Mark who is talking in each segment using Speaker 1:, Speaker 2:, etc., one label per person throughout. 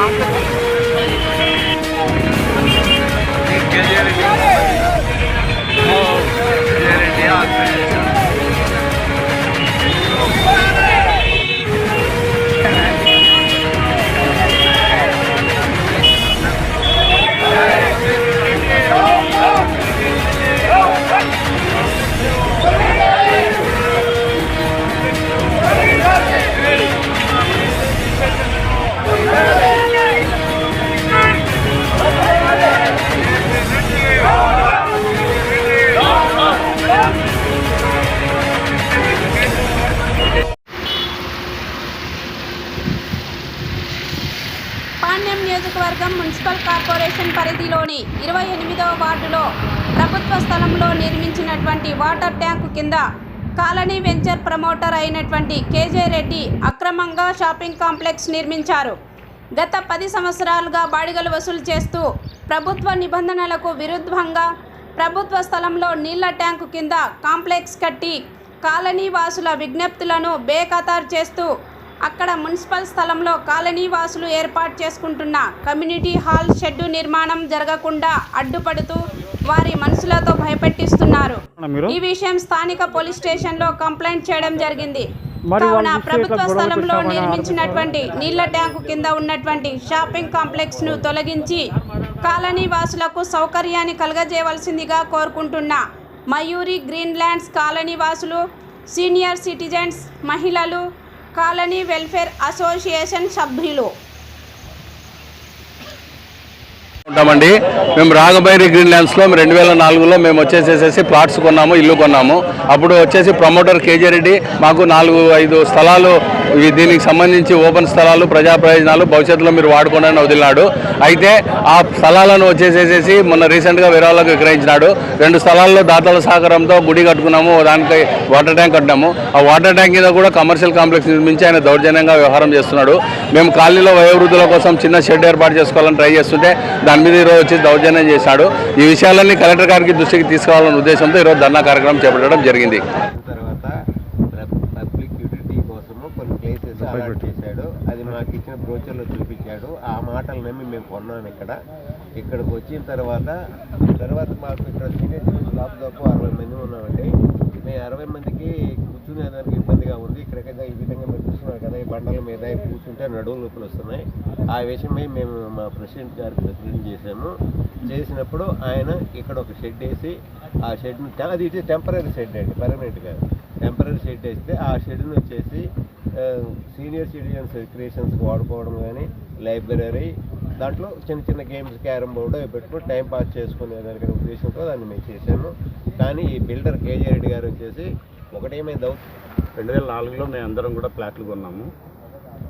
Speaker 1: Marca municipal corporation పరిధిలోని ఇరవై ఎనిమిదవ వార్డులో ప్రభుత్వ స్థలంలో నిర్మించినటువంటి వాటర్ ట్యాంకు కింద కాలనీ వెంచర్ ప్రమోటర్ అయినటువంటి కేజే రెడ్డి అక్రమంగా షాపింగ్ కాంప్లెక్స్ నిర్మించారు. గత పది సంవత్సరాలుగా బాడిగలు వసూలు చేస్తూ ప్రభుత్వ నిబంధనలకు విరుద్ధంగా ప్రభుత్వ స్థలంలో నీళ్ళ ట్యాంకు కింద కాంప్లెక్స్ కట్టి కాలనీ వాసుల విజ్ఞప్తులను బేఖతారు చేస్తూ అక్కడ మున్సిపల్ స్థలంలో కాలనీ వాసులు ఏర్పాటు చేసుకుంటున్న కమ్యూనిటీ హాల్ షెడ్డు నిర్మాణం జరగకుండా అడ్డుపడుతూ వారి మనసులతో భయపెట్టిస్తున్నారు. ఈ విషయం స్థానిక పోలీస్ స్టేషన్లో కంప్లైంట్ చేయడం జరిగింది. కావున ప్రభుత్వ స్థలంలో నిర్మించినటువంటి నీళ్ళ ట్యాంకు కింద ఉన్నటువంటి షాపింగ్ కాంప్లెక్స్ను తొలగించి కాలనీ వాసులకు సౌకర్యాన్ని కలగజేయవలసిందిగా కోరుకుంటున్న మయూరి గ్రీన్ ల్యాండ్స్ కాలనీ వాసులు సీనియర్ సిటిజన్స్ మహిళలు కాలనీ వెల్ఫేర్ అసోసియేషన్ సభ్యులు.
Speaker 2: ఉంటామండి. మేము రాగబైరి గ్రీన్ ల్యాండ్స్లో రెండు వేల నాలుగులో మేము వచ్చేసేసి ప్లాట్స్ కొన్నాము ఇల్లు కొన్నాము. అప్పుడు వచ్చేసి ప్రమోటర్ కేజీ రెడ్డి మాకు నాలుగు ఐదు స్థలాలు దీనికి సంబంధించి ఓపెన్ స్థలాలు ప్రజా ప్రయోజనాలు భవిష్యత్తులో మీరు వాడుకోండి వదిలినాడు. అయితే ఆ స్థలాలను వచ్చేసేసి మొన్న రీసెంట్గా విరాళకు విక్రయించినాడు. రెండు స్థలాల్లో దాతల సహకారంతో గుడి కట్టుకున్నాము దానికి వాటర్ ట్యాంక్ కట్టినాము. ఆ వాటర్ ట్యాంక్ మీద కూడా కమర్షియల్ కాంప్లెక్స్ నిర్మించి ఆయన దౌర్జన్యంగా వ్యవహారం చేస్తున్నాడు. మేము కాలనీలో వయోవృద్ధుల కోసం చిన్న షెడ్ ఏర్పాటు చేసుకోవాలని ట్రై చేస్తుంటే దాని మీద ఈరోజు వచ్చి దౌర్జన్యం చేశాడు. ఈ విషయాలన్నీ కలెక్టర్ గారికి దృష్టికి తీసుకోవాలనే ఉద్దేశంతో ఈరోజు ధర్నా కార్యక్రమం చేపట్టడం జరిగింది.
Speaker 3: పబ్లిక్ యూటిలిటీ కోసము కొన్ని ప్లేసెస్ అలాట్ చేశాడు. అది మాకు ఇచ్చిన బ్రోచర్లో చూపించాడు. ఆ మాటలు నమ్మి మేము కొన్నాం ఇక్కడ. ఇక్కడికి వచ్చిన తర్వాత తర్వాత మాకు ఇక్కడ సీనియర్ దాపు అరవై మంది ఉన్నామండి. మేము అరవై మందికి కూర్చునేదానికి ఇబ్బందిగా ఉంది. ఇక్కడికైతే ఈ విధంగా మీరు చూస్తున్నారు కదా ఈ బండల మీద కూర్చుంటే నడువు నొప్పులు వస్తున్నాయి. ఆ విషయమై మేము మా ప్రెసిడెంట్ గారికి రిప్రజెంట్ చేశాము. చేసినప్పుడు ఆయన ఇక్కడ ఒక షెడ్ వేసి ఆ షెడ్ను అది ఇటు టెంపరీ షెడ్ అండి పర్మనెంట్ కాదు టెంపరీ షెడ్ వేస్తే ఆ షెడ్ని వచ్చేసి సీనియర్ సిటిజన్స్ రిక్రియేషన్స్కి వాడుకోవడం కానీ లైబ్రరీ దాంట్లో చిన్న చిన్న గేమ్స్ క్యారమ్ బోర్డు పెట్టుకుని టైం పాస్ చేసుకునే దానికనే ఉద్దేశంతో దాన్ని మేము చేశాను కానీ ఈ బిల్డర్ కేజీ రెడ్డి గారు వచ్చేసి ఒకటేమైంది అవుతుంది
Speaker 4: రెండు వేల నాలుగులో మేము అందరం కూడా ఫ్లాట్లు కొన్నాము.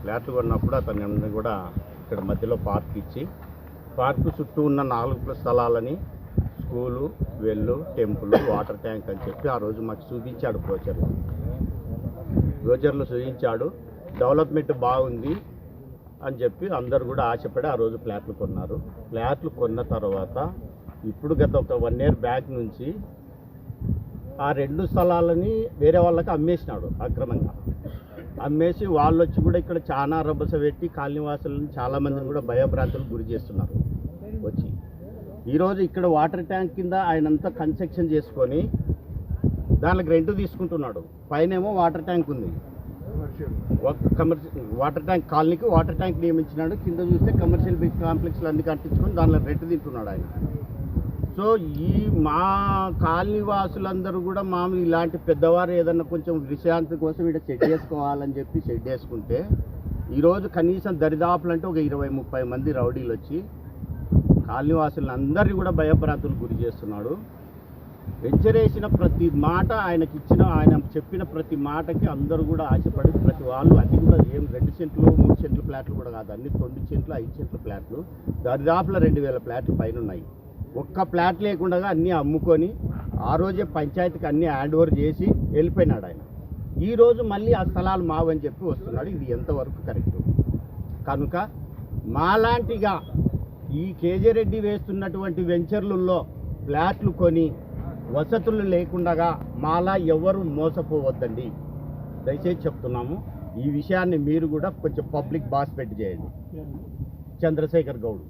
Speaker 4: ఫ్లాట్లు కొన్నప్పుడు అతన్ని కూడా ఇక్కడ మధ్యలో పార్క్ ఇచ్చి పార్క్ చుట్టూ ఉన్న నాలుగు స్థలాలని school well temple water tank అని చెప్పి ఆ రోజు మాకు చూపించాడు బ్రోచర్లు బ్రోచర్లు చూపించాడు డెవలప్మెంట్ బాగుంది అని చెప్పి అందరు కూడా ఆశపడి ఆ రోజు ఫ్లాట్లు కొన్నారు. ఫ్లాట్లు కొన్న తర్వాత ఇప్పుడు గత ఒక వన్ ఇయర్ బ్యాక్ నుంచి ఆ రెండు స్థలాలని వేరే వాళ్ళకి అమ్మేసినాడు అక్రమంగా. అమ్మేసి వాళ్ళు వచ్చి కూడా ఇక్కడ చాలా రభస పెట్టి కాలనీవాసులను చాలామందిని కూడా భయభ్రాంతులకు గురి చేస్తున్నారు. వచ్చి ఈరోజు ఇక్కడ వాటర్ ట్యాంక్ కింద ఆయనంతా కన్స్ట్రక్షన్ చేసుకొని దానికి రెంట్ తీసుకుంటున్నాడు. పైనేమో వాటర్ ట్యాంక్ ఉంది. కమర్షియల్ వాటర్ ట్యాంక్ కాలనీకి వాటర్ ట్యాంక్ నియమించినాడు. కింద చూస్తే కమర్షియల్ బిగ్ కాంప్లెక్స్లు అన్ని కట్టించుకొని దానిలో రెంట్ తింటున్నాడు ఆయన. సో ఈ మా కాలనీ వాసులందరూ కూడా మామూలు ఇలాంటి పెద్దవారు ఏదన్నా కొంచెం విశ్రాంతి కోసం ఇక్కడ షెడ్ వేసుకోవాలని చెప్పి షెడ్ వేసుకుంటే ఈరోజు కనీసం దరిదాపులు అంటే ఒక ఇరవై ముప్పై మంది రౌడీలు వచ్చి కాలనీ వాసులను అందరినీ కూడా భయభ్రాంతులు గురి చేస్తున్నాడు. వెంచరేసిన ప్రతి మాట ఆయనకి ఇచ్చిన ఆయన చెప్పిన ప్రతి మాటకి అందరూ కూడా ఆశపడి ప్రతి వాళ్ళు అన్ని కూడా ఏం రెండు సెంట్లు మూడు సెంట్లు ఫ్లాట్లు కూడా కాదు అన్ని తొమ్మిది సెంట్లు ఐదు సెంట్ల ఫ్లాట్లు దరిదాపుల రెండు వేల ఫ్లాట్లు పైన ఉన్నాయి ఒక్క ఫ్లాట్ లేకుండా అన్నీ అమ్ముకొని ఆ రోజే పంచాయతీకి అన్నీ హ్యాండ్ ఓవర్ చేసి వెళ్ళిపోయినాడు ఆయన. ఈరోజు మళ్ళీ ఆ స్థలాలు మావని చెప్పి వస్తున్నాడు. ఇది ఎంతవరకు కరెక్ట్? కనుక మాలాంటిగా ఈ కేజీ రెడ్డి వేస్తున్నటువంటి వెంచర్లలో ఫ్లాట్లు కొని వసతులు లేకుండా మాలా ఎవరు మోసపోవద్దండి. దయచేసి చెప్తున్నాము ఈ విషయాన్ని మీరు కూడా కొంచెం పబ్లిక్ బాస్ పెట్టి చేయండి. చంద్రశేఖర్ గౌడ్.